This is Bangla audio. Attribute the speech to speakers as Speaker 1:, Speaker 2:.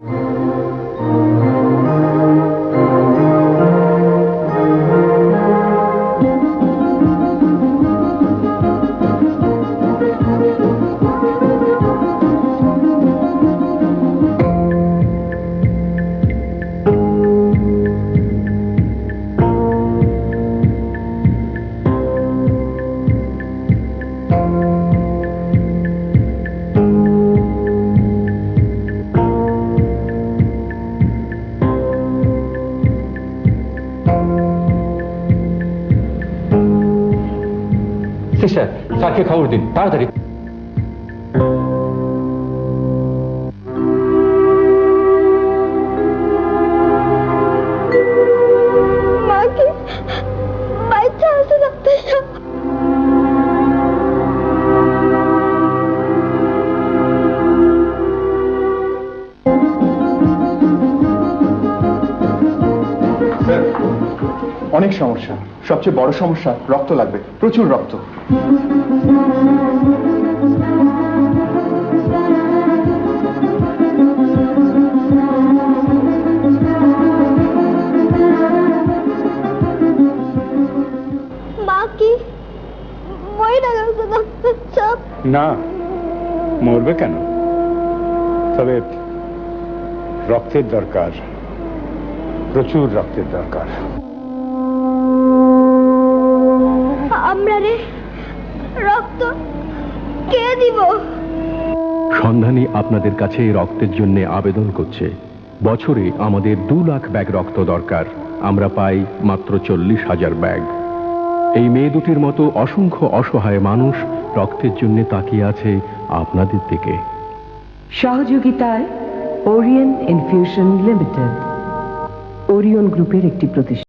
Speaker 1: Thank you. সিস্টার স্যারকে খবর দিন তাড়াতাড়ি।
Speaker 2: অনেক সমস্যা। সবচেয়ে বড় সমস্যা রক্ত লাগবে। প্রচুর রক্ত।
Speaker 3: না মরবে কেন? তবে রক্তের দরকার। প্রচুর রক্তের দরকার।
Speaker 4: আমরা রে রক্ত কে দিব?
Speaker 5: সন্ধানী আপনাদের কাছে রক্তের জন্য আবেদন করছে। বছরে আমাদের দু লাখ ব্যাগ রক্ত দরকার। আমরা পাই মাত্র চল্লিশ হাজার ব্যাগ। এই মেয়ে দুটির মতো অসংখ্য অসহায় মানুষ রক্তের জন্য তাকিয়ে আছে আপনাদের দিকে।
Speaker 6: সহযোগিতায় ওরিয়েন্ট ইনফিউশন লিমিটেড। ওরিয়ন গ্রুপের একটি প্রতিষ্ঠান